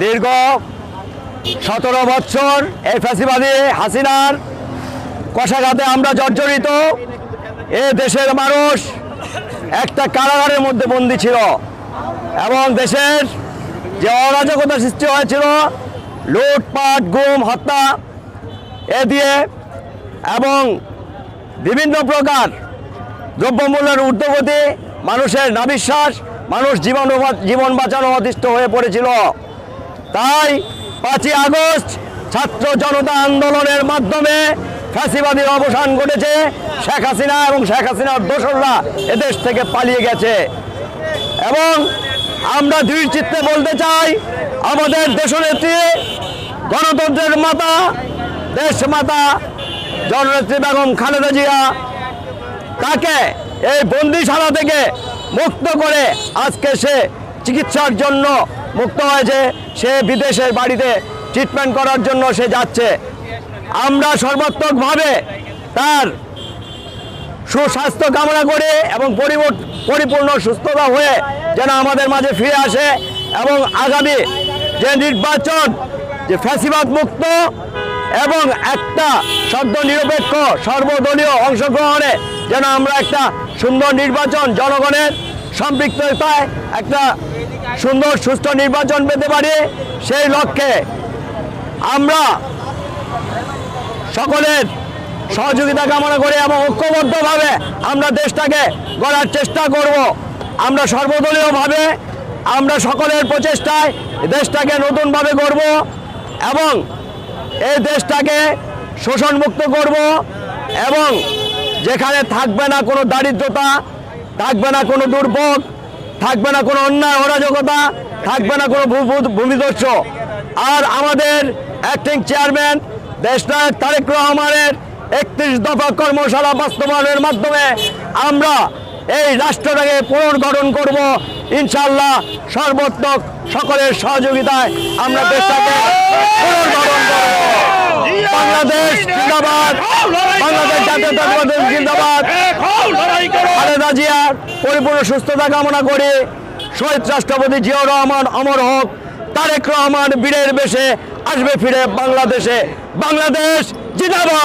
দীর্ঘ সতেরো বছর এই ফ্যাসিবাদী হাসিনার কষাঘাতে আমরা জর্জরিত। এ দেশের মানুষ একটা কারাগারের মধ্যে বন্দী ছিল এবং দেশের যে অরাজকতা সৃষ্টি হয়েছিল, লুটপাট, গুম, হত্যা, এ দিয়ে এবং বিভিন্ন প্রকার দ্রব্যমূল্যের ঊর্ধ্বগতি, মানুষের নাবিশ্বাস, মানুষ জীবন জীবন বাঁচানো অতিষ্ঠ হয়ে পড়েছিল। তাই পাঁচই আগস্ট ছাত্র জনতা আন্দোলনের মাধ্যমে ফ্যাসিবাদীর অবসান ঘটেছে। শেখ হাসিনা এবং শেখ হাসিনার দোসররা এদেশ থেকে পালিয়ে গেছে। এবং আমরা দৃঢ় চিত্তে বলতে চাই, আমাদের দেশনেত্রী গণতন্ত্রের মাতা, দেশ মাতা, জননেত্রী বেগম খালেদা জিয়া, তাকে এই বন্দিশালা থেকে মুক্ত করে আজকে সে চিকিৎসার জন্য মুক্ত হয়েছে। সে বিদেশের বাড়িতে ট্রিটমেন্ট করার জন্য সে যাচ্ছে। আমরা সর্বাত্মকভাবে তার সুস্বাস্থ্য কামনা করে এবং পরিপূর্ণ সুস্থতা হয়ে যেন আমাদের মাঝে ফিরে আসে এবং আগামী যে নির্বাচন, যে ফ্যাসিবাদ মুক্ত এবং একটা সদ্য নিরপেক্ষ সর্বদলীয় অংশগ্রহণে যেন আমরা একটা সুন্দর নির্বাচন জনগণের সম্পৃক্ততায় একটা সুন্দর সুস্থ নির্বাচন পেতে পারি সেই লক্ষ্যে আমরা সকলের সহযোগিতা কামনা করে এবং ঐক্যবদ্ধভাবে আমরা দেশটাকে গড়ার চেষ্টা করব। আমরা সর্বদলীয়ভাবে আমরা সকলের প্রচেষ্টায় দেশটাকে নতুনভাবে গড়ব এবং এই দেশটাকে শোষণমুক্ত করব এবং যেখানে থাকবে না কোনো দারিদ্রতা থাকবে না কোনো দুর্ভোগ, থাকবে না কোনো অন্যায়, অরাজকতা, থাকবে না কোনো ভূ- ভূমিদস্য আর আমাদের অ্যাক্টিং চেয়ারম্যান দেশনায়ক তারেক রহমানের একত্রিশ দফা কর্মশালা বাস্তবায়নের মাধ্যমে আমরা এই রাষ্ট্রটাকে পুনর্গঠন করব। ইনশাল্লাহ সর্বোত্তক সকলের সহযোগিতায় আমরা দেশটাকে পুনর্গঠন করব। বাংলাদেশ জিন্দাবাদ, বাংলাদেশ জাতীয়তাবাদী জিন্দাবাদ। খালেদা জিয়ার পরিপূর্ণ সুস্থতা কামনা করে শহীদ রাষ্ট্রপতি জিয়াউর রহমান, অমর হক, তারেক রহমান, বীরের বেশে আসবে ফিরে বাংলাদেশে। বাংলাদেশ জিন্দাবাদ!